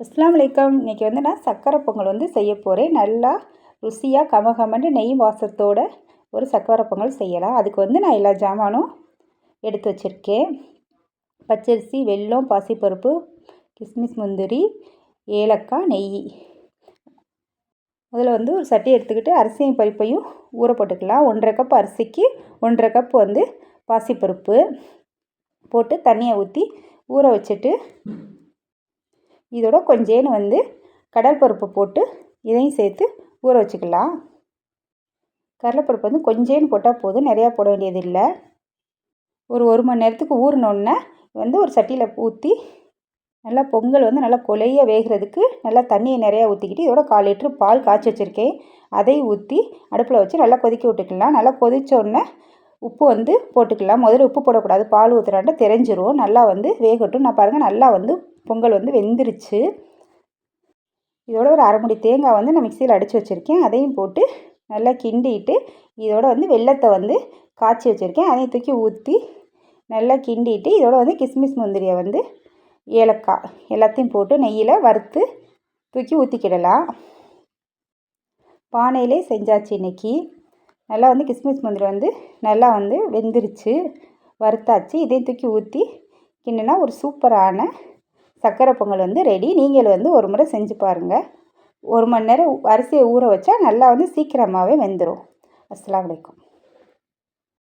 அஸ்லாம் வலைக்கம் இன்றைக்கி வந்து நான் சக்கரை பொங்கல் வந்து செய்ய போகிறேன் நல்லா ருசியாக கமகமண்டு நெய் வாசத்தோட ஒரு சக்கரை பொங்கல் செய்யலாம். அதுக்கு வந்து நான் எல்லா ஜாமானும் எடுத்து வச்சுருக்கேன். பச்சரிசி வெல்லம் பாசிப்பருப்பு கிஸ்மிஸ் முந்திரி ஏலக்காய் நெய். முதல்ல வந்து ஒரு சட்டி எடுத்துக்கிட்டு அரிசியும் பருப்பையும் ஊற போட்டுக்கலாம். ஒன்றரை கப் அரிசிக்கு ஒன்றரை கப் வந்து பாசிப்பருப்பு போட்டு தண்ணியை ஊற்றி ஊற வச்சுட்டு இதோட கொஞ்சேன்னு வந்து கடல்பருப்பு போட்டு இதையும் சேர்த்து ஊற வச்சுக்கலாம். கடலைப்பருப்பு வந்து கொஞ்சேன்னு போட்டால் போதும். நிறையா போட வேண்டியது இல்லை. ஒரு ஒரு மணி நேரத்துக்கு ஊறினோடனே வந்து ஒரு சட்டியில் ஊற்றி நல்லா பொங்கல் வந்து நல்லா கொலைய வேகிறதுக்கு நல்லா தண்ணியை நிறையா ஊற்றிக்கிட்டு இதோட கால் லிட்ரு பால் காய்ச்சி வச்சுருக்கேன். அதை ஊற்றி அடுப்பில் வச்சு நல்லா கொதிக்க விட்டுக்கலாம். நல்லா கொதித்தோடனே உப்பு வந்து போட்டுக்கலாம். முதல்ல உப்பு போடக்கூடாது. பால் ஊற்றுறாண்ட தெரிஞ்சிரும். நல்லா வந்து வேகட்டும். நான் பாருங்கள் நல்லா வந்து பொங்கல் வந்து வெந்துருச்சு. இதோட ஒரு அரை தேங்காய் வந்து நான் மிக்சியில் அடித்து வச்சுருக்கேன். அதையும் போட்டு நல்லா கிண்டிட்டு இதோட வந்து வெள்ளத்தை வந்து காய்ச்சி வச்சுருக்கேன். அதையும் தூக்கி ஊற்றி நல்லா கிண்டிட்டு இதோட வந்து கிஸ்மிஸ் முந்திரியை வந்து ஏலக்காய் எல்லாத்தையும் போட்டு நெய்யில் வறுத்து தூக்கி ஊற்றிக்கிடலாம் பானையிலே செஞ்சாச்சு இன்றைக்கி நல்லா வந்து கிஸ்மிஸ் முந்திரி வந்து நல்லா வந்து வெந்துருச்சு வறுத்தாச்சு. இதையும் தூக்கி ஊற்றி கிண்டினா ஒரு சூப்பரான சக்கரை பொங்கல் வந்து ரெடி நீங்கள் வந்து ஒரு முறை செஞ்சு பாருங்கள் ஒரு மணி நேரம் அரிசியை ஊற வச்சா நல்லா வந்து சீக்கிரமாகவே வெந்துடும் அஸ்லாம் வலைக்கம்